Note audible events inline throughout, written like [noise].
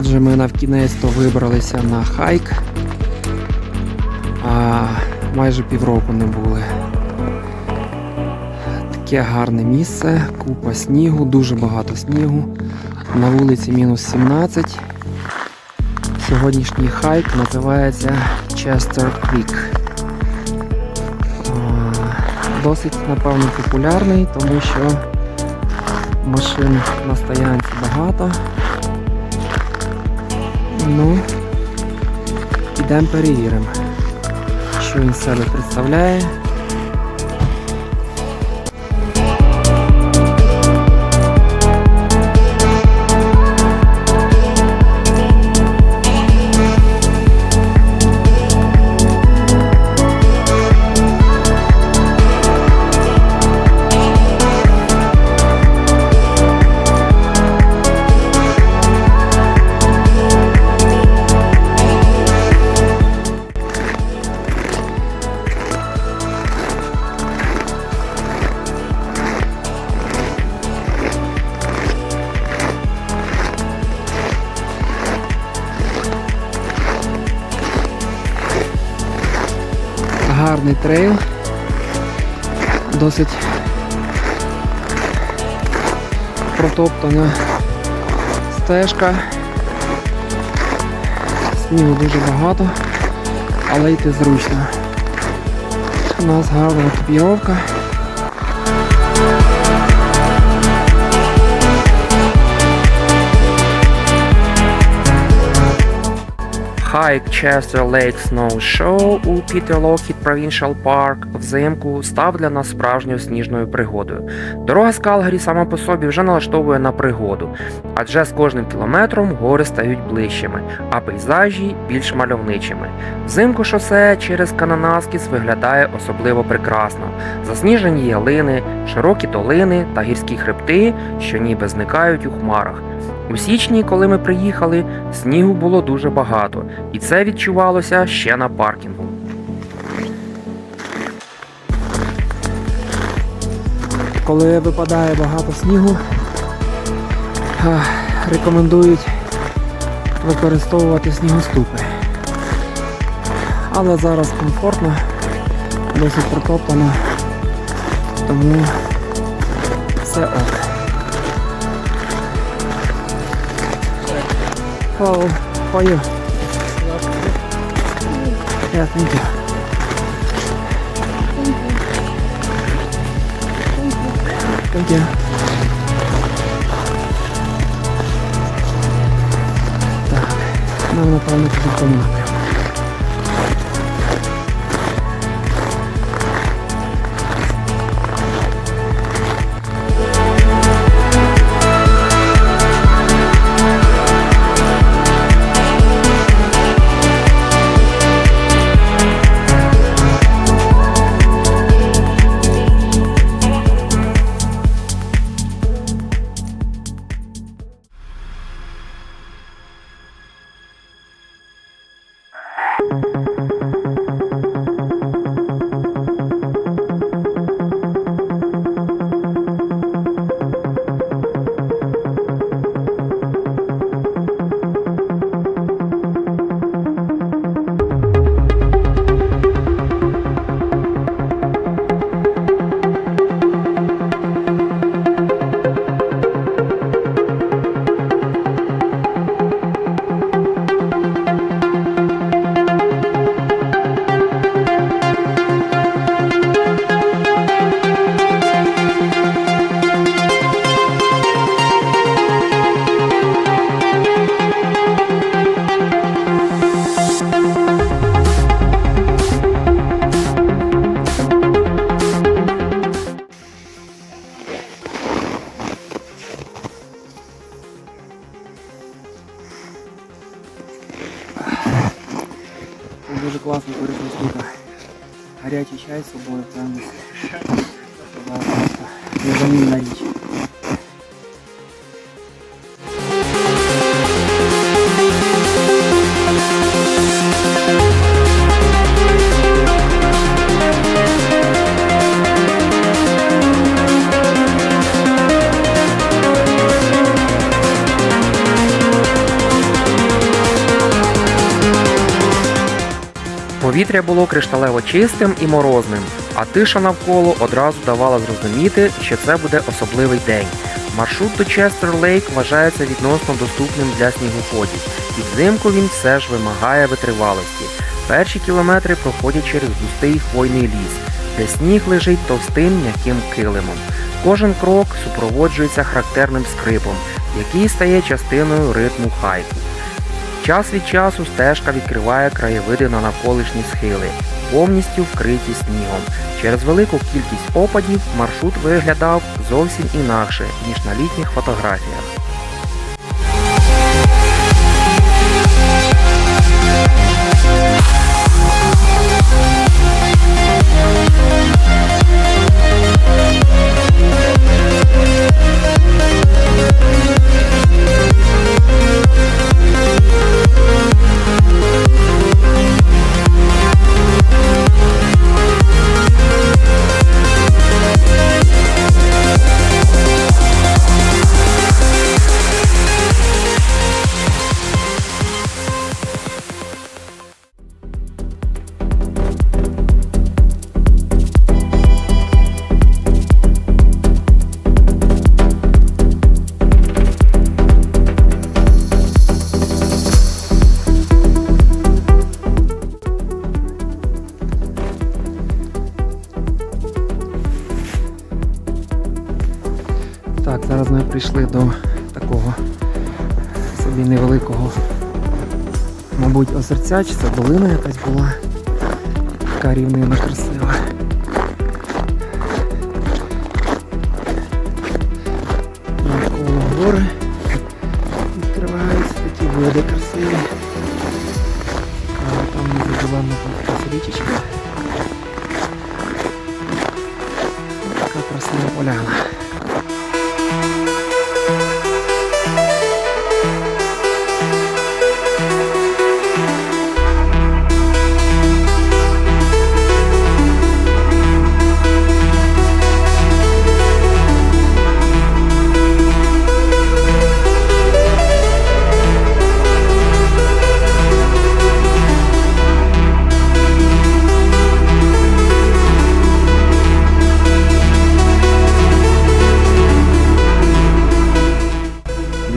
Отже, ми навкінець то вибралися на хайк. А майже півроку не були. Таке гарне місце, купа снігу, дуже багато снігу. На вулиці мінус 17. Сьогоднішній хайк називається Chester Creek. Досить, напевно, популярний, тому що машин на стоянці багато. Ну, ідемо перевіримо, що він себе представляє. Гарний трейл. Досить протоптана стежка. Снігу дуже багато, але йти зручно. У нас гарна екіпіровка. Хайк Chester Lake Snow Show у Lockheed Provincial Park взимку став для нас справжньою сніжною пригодою. Дорога з Калгарі сама по собі вже налаштовує на пригоду, адже з кожним кілометром гори стають ближчими, а пейзажі більш мальовничими. Взимку шосе через Кананаскіс виглядає особливо прекрасно. Засніжені ялини, широкі долини та гірські хребти, що ніби зникають у хмарах. У січні, коли ми приїхали, снігу було дуже багато, і це відчувалося ще на паркінгу. Коли випадає багато снігу, рекомендують використовувати снігоступи. Але зараз комфортно, досить протоптано, тому все ок. Hello, how are you? Yeah, thank you. Thank you. Так, нам напевно туди Повітря було кришталево чистим і морозним, а тиша навколо одразу давала зрозуміти, що це буде особливий день. Маршрут до Честер Лейк вважається відносно доступним для снігоходів, і взимку він все ж вимагає витривалості. Перші кілометри проходять через густий хвойний ліс, де сніг лежить товстим м'яким килимом. Кожен крок супроводжується характерним скрипом, який стає частиною ритму хайку. Час від часу стежка відкриває краєвиди на навколишні схили, повністю вкриті снігом. Через велику кількість опадів маршрут виглядав зовсім інакше, ніж на літніх фотографіях. Прийшли до такого собі невеликого, мабуть, озерця, чи це долина якась була. Така рівнина красива.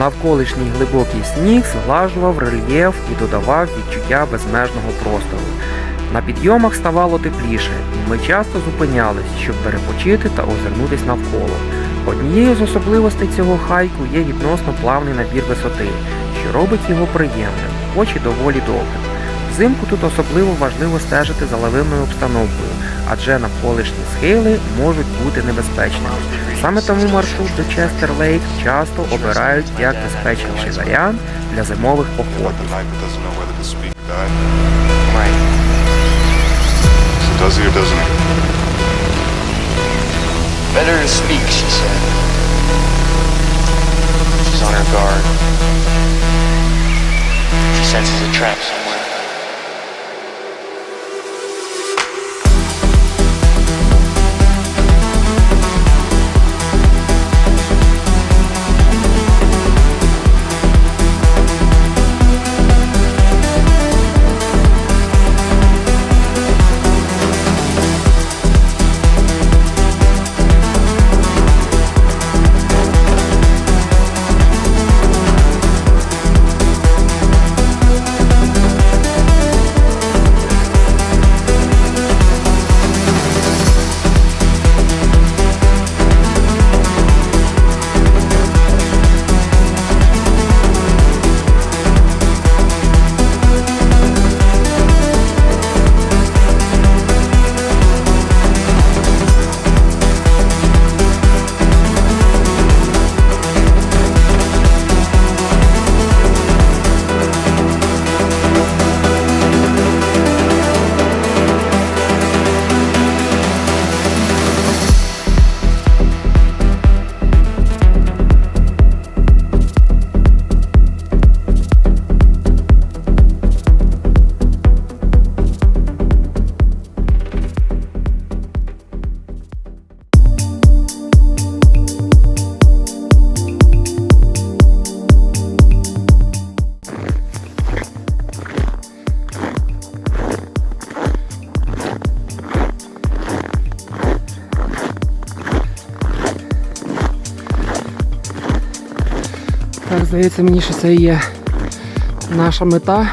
Навколишній глибокий сніг зглажував рельєф і додавав відчуття безмежного простору. На підйомах ставало тепліше, і ми часто зупинялись, щоб перепочити та озирнутись навколо. Однією з особливостей цього хайку є відносно плавний набір висоти, що робить його приємним, хоч і доволі довгим. Взимку тут особливо важливо стежити за лавинною обстановкою, адже навколишні схили можуть бути небезпечними. Саме тому маршрут до Честер Лейк часто обирають як безпечніший варіант для зимових походів. She senses a trap somewhere. Так, здається мені, що це є наша мета.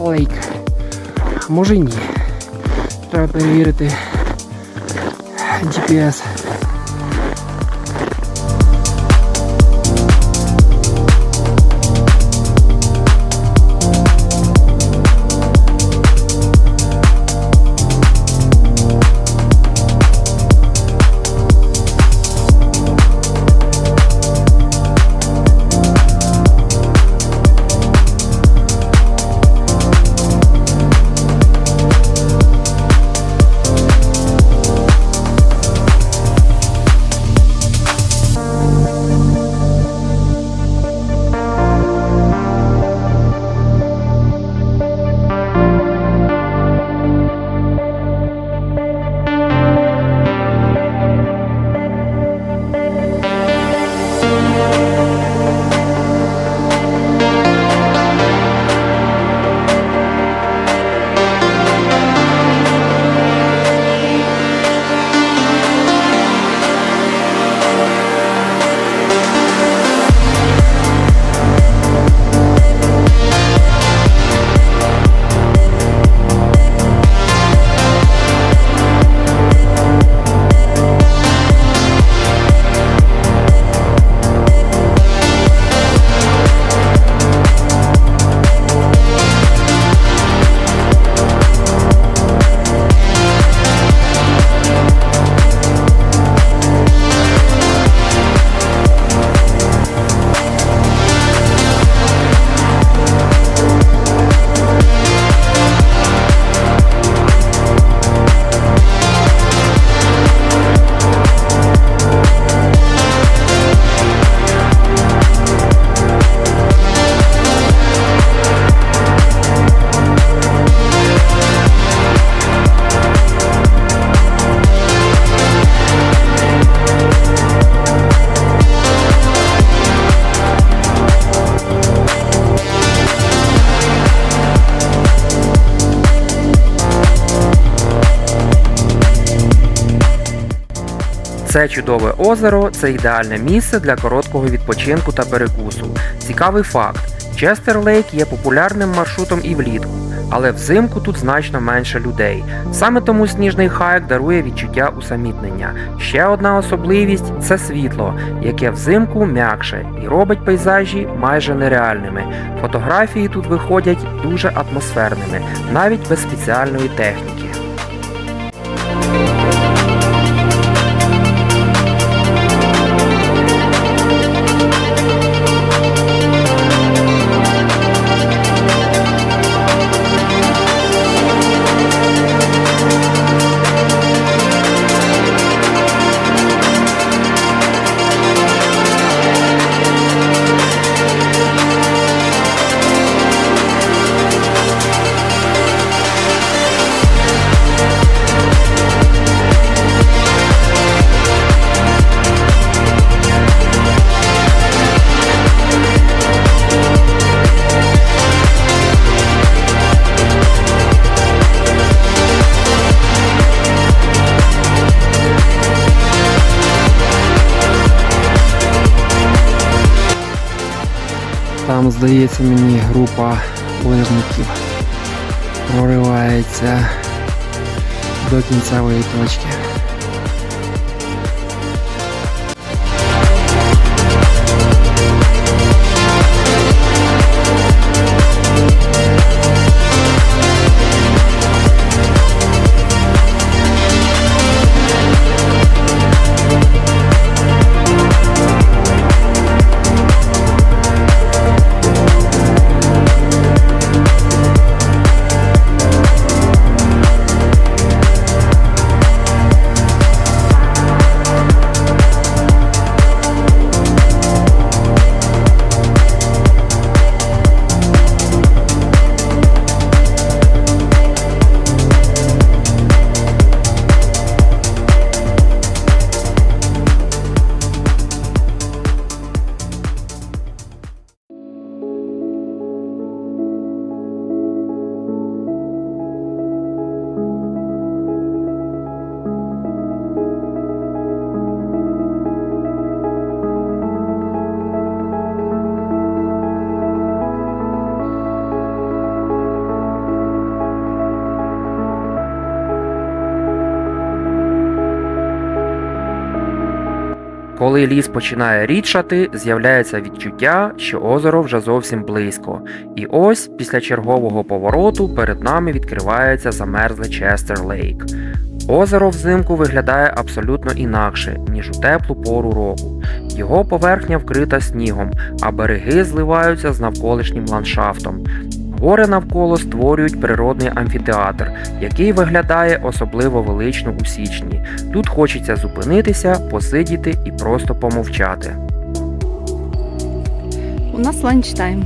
Лейк. А може і ні. Треба перевірити GPS. Це чудове озеро це ідеальне місце для короткого відпочинку та перекусу. Цікавий факт: Честер Лейк є популярним маршрутом і влітку, але взимку тут значно менше людей. Саме тому сніжний хайк дарує відчуття усамітнення. Ще одна особливість це світло, яке взимку м'якше і робить пейзажі майже нереальними. Фотографії тут виходять дуже атмосферними, навіть без спеціальної техніки. Здається, мені група лижників проривається до кінцевої точки. Коли ліс починає рідшати, з'являється відчуття, що озеро вже зовсім близько. І ось після чергового повороту перед нами відкривається замерзле Честер Лейк. Озеро взимку виглядає абсолютно інакше, ніж у теплу пору року. Його поверхня вкрита снігом, а береги зливаються з навколишнім ландшафтом. Гори навколо створюють природний амфітеатр, який виглядає особливо велично у січні. Тут хочеться зупинитися, посидіти і просто помовчати. У нас ланчтайм.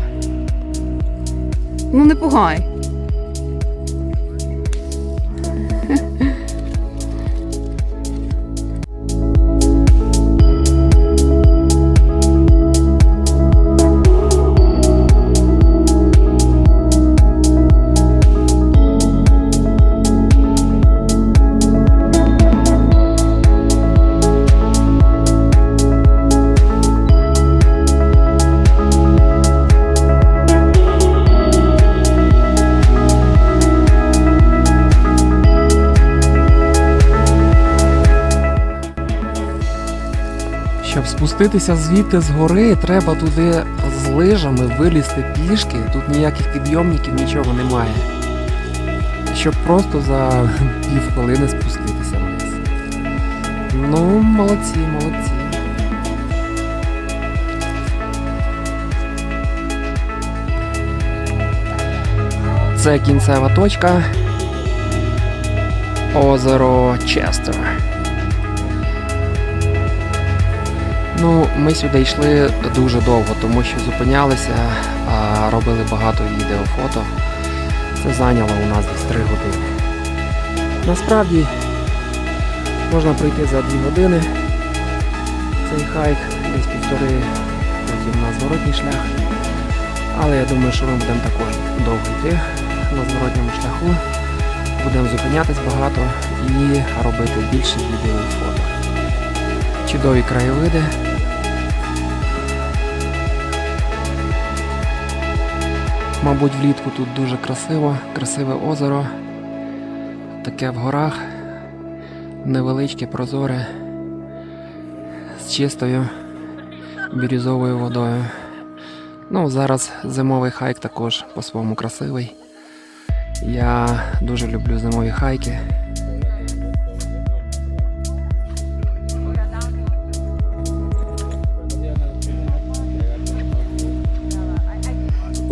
Ну не пугай. Спуститися звідти з гори, треба туди з лижами вилізти пішки. Тут ніяких підйомників, нічого немає. Щоб просто за [laughs] пів хвилини спуститися вниз. Ну, молодці, молодці. Це кінцева точка. Озеро Честер. Ну, ми сюди йшли дуже довго, тому що зупинялися, робили багато відео, фото. Це зайняло у нас десь 3 години. Насправді можна пройти за 2 години. Цей хайк десь півтори, потім на зворотній шлях. Але я думаю, що ми будемо також довго йти на зворотньому шляху. Будемо зупинятись багато і робити більше відео фото. Чудові краєвиди. Мабуть, влітку тут дуже красиво, красиве озеро. Таке в горах, невеличке, прозоре, з чистою бірюзовою водою. Ну, зараз зимовий хайк також по-своєму красивий. Я дуже люблю зимові хайки.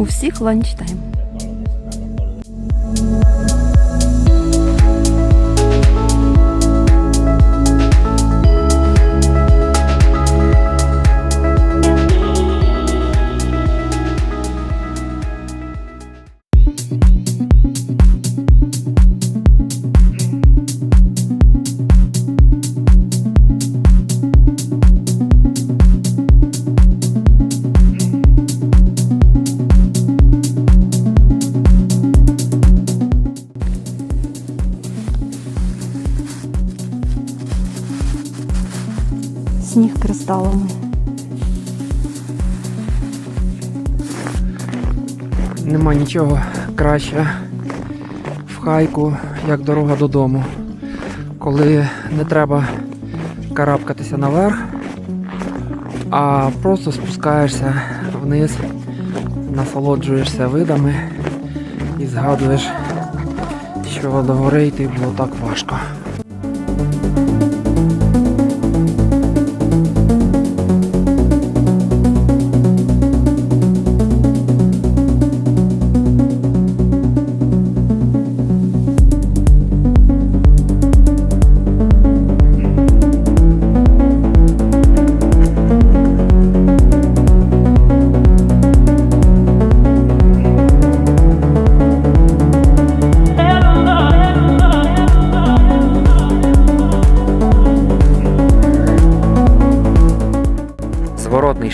У всіх ланчтайм. Нічого краще в хайку, як дорога додому. Коли не треба карабкатися наверх, а просто спускаєшся вниз, насолоджуєшся видами і згадуєш, що до гори йти було так важко.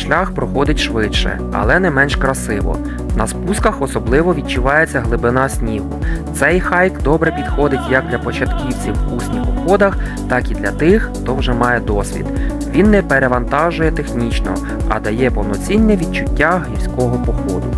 Шлях проходить швидше, але не менш красиво. На спусках особливо відчувається глибина снігу. Цей хайк добре підходить як для початківців у снігоходах, так і для тих, хто вже має досвід. Він не перевантажує технічно, а дає повноцінне відчуття гірського походу.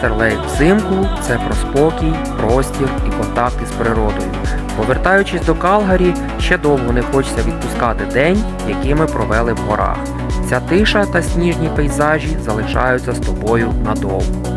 Честер взимку це про спокій, простір і контакти з природою. Повертаючись до Калгарі, ще довго не хочеться відпускати день, який ми провели в горах. Ця тиша та сніжні пейзажі залишаються з тобою надовго.